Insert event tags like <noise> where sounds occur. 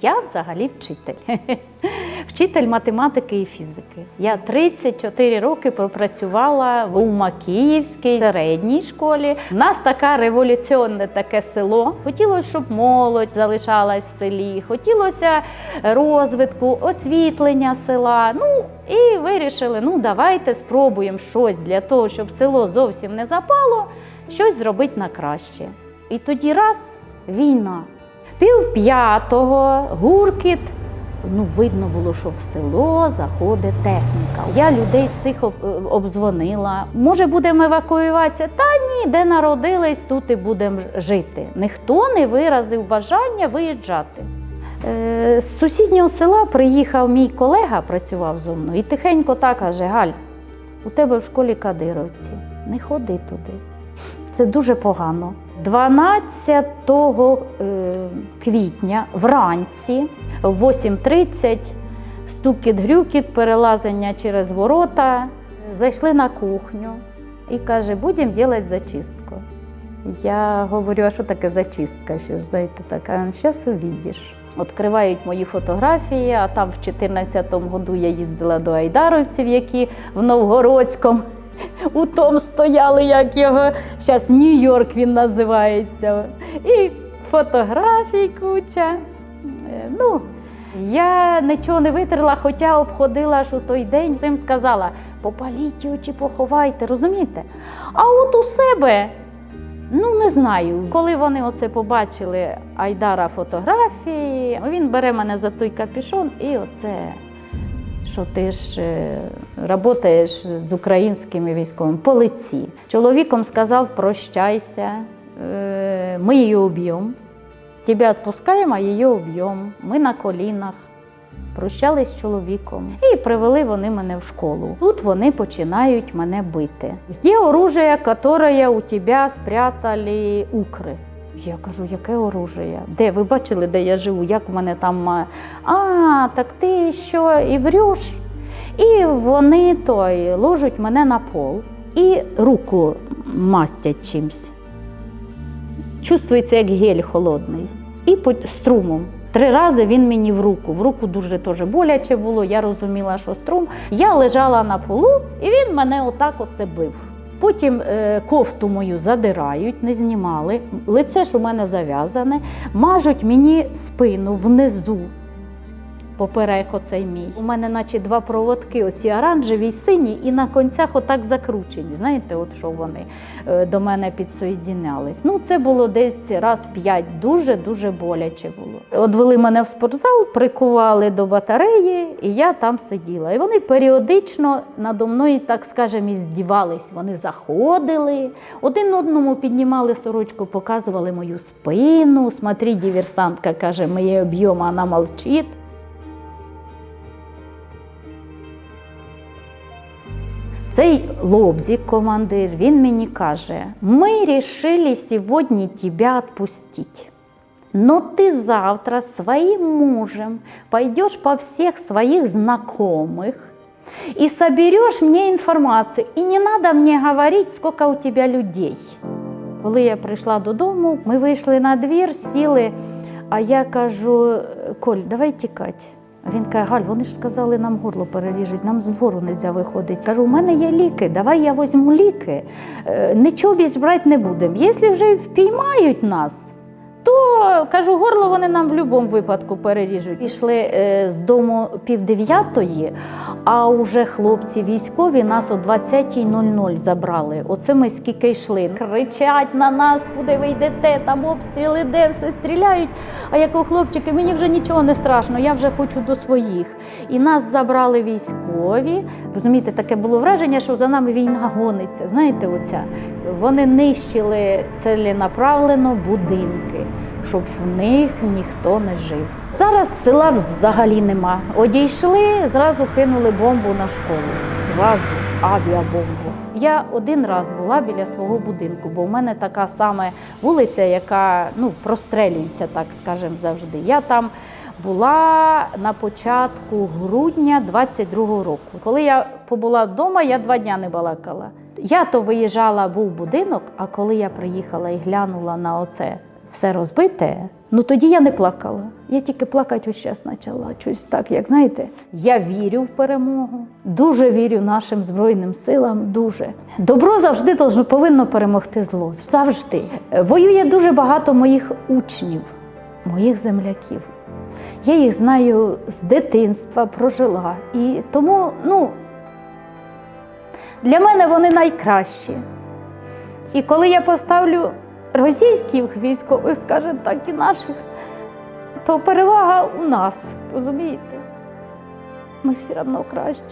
Я взагалі вчитель. <laughs> Вчитель математики і фізики. Я 34 роки пропрацювала в Умакіївській середній школі. У нас така революційне таке село. Хотілося, щоб молодь залишалась в селі, хотілося розвитку, освітлення села. Ну і вирішили, ну давайте спробуємо щось для того, щоб село зовсім не запало, щось зробити на краще. І тоді раз війна. Пів п'ятого гуркіт. Ну, видно було, що в село заходить техніка. Я людей всіх об- е. Може, будемо евакуюватися? Та ні, де народились, тут і будемо жити. Ніхто не виразив бажання виїжджати. Е, З сусіднього села приїхав мій колега, працював зо мною, і тихенько так каже: Галь, у тебе в школі кадировці, не ходи туди. Це дуже погано. 12 е, квітня вранці в 8.30 стукіт-грюкіт, перелазення через ворота. Зайшли на кухню і каже, будемо робити зачистку. Я говорю, а що таке зачистка? Ще ж знаєте, так, а він зараз увидиш. Відкривають мої фотографії, а там в 14-му году я їздила до Айдаровців, які в Новгородському у том стояли, як його зараз Нью-Йорк він називається. І фотографій куча. Е, Ну, я нічого не витерла, хоча обходила ж у той день, всім сказала, попаліть чи поховайте, розумієте? А от у себе, ну не знаю, коли вони оце побачили Айдара фотографії, він бере мене за той капюшон і оце що ти ж е, працюєш з українськими військовими по лиці. Чоловіком сказав, прощайся, е, ми її уб'ємо. Тебе відпускаємо, а її уб'ємо. Ми на колінах. Прощались з чоловіком і привели вони мене в школу. Тут вони починають мене бити. Є оружие, яке у тебе спрятали укри. Я кажу, яке оружие? Де? Ви бачили, де я живу? Як в мене там. а, А, так ти що і врєш? І вони той ложать мене на пол і руку мастять чимсь. Чувствується, як гель холодний. І струмом. Три рази він мені в руку. В руку дуже теж боляче було. Я розуміла, що струм. Я лежала на полу, і він мене отак оце бив. Потім е, кофту мою задирають, не знімали. Лице ж у мене зав'язане, мажуть мені спину внизу. Поперек оцей мій. У мене, наче два проводки, оці оранжеві й сині, і на концях отак закручені. Знаєте, от що вони е, до мене підсоєдінялись. Ну, це було десь раз п'ять, дуже-дуже боляче було. Одвели мене в спортзал, прикували до батареї, і я там сиділа. І вони періодично надо мною, так скажемо, і здівались. Вони заходили, один одному піднімали сорочку, показували мою спину. Смотри, диверсантка каже, об'ємо, а вона мовчить. Цей лобзик, командир, він мені каже: ми решили сьогодні тебе відпустити. Но ты завтра своим мужем пойдешь по всех своих знакомых и соберешь мне информацию. И не надо мне говорить, сколько у тебя людей. Коли я прийшла додому, ми вийшли на двір, сіли, а я кажу: Коль, давай тікати. Він каже, Галь, вони ж сказали, нам горло переріжуть, нам з двору не можна виходити. Кажу, у мене є ліки, давай я візьму ліки. Е, Нічого брати не будемо. Якщо вже впіймають нас, кажу, горло вони нам в будь-якому випадку переріжуть. Пішли е, з дому пів дев'ятої, а вже хлопці військові нас о 20.00 забрали. Оце ми скільки йшли. Кричать на нас, куди ви йдете, там обстріли, де все стріляють. А як у хлопчики, мені вже нічого не страшно, я вже хочу до своїх. І нас забрали військові. Розумієте, таке було враження, що за нами війна гониться. Знаєте, оця. Вони нищили целенаправлено будинки, щоб в них ніхто не жив. Зараз села взагалі нема. Одійшли, зразу кинули бомбу на школу. Зразу авіабомбу. Я один раз була біля свого будинку, бо в мене така саме вулиця, яка ну, прострелюється, так скажемо, завжди. Я там була на початку грудня 22-го року. Коли я побула вдома, я два дня не балакала. Я то виїжджала, був будинок, а коли я приїхала і глянула на оце все розбите, ну тоді я не плакала. Я тільки плакати зараз почала. Щось так, як знаєте, я вірю в перемогу, дуже вірю нашим Збройним силам. Дуже добро завжди повинно перемогти зло. Завжди. Воює дуже багато моїх учнів, моїх земляків. Я їх знаю з дитинства, прожила. І тому, ну, для мене вони найкращі. І коли я поставлю російських військових, скажімо так, і наших, то перевага у нас, розумієте? Ми все одно кращі.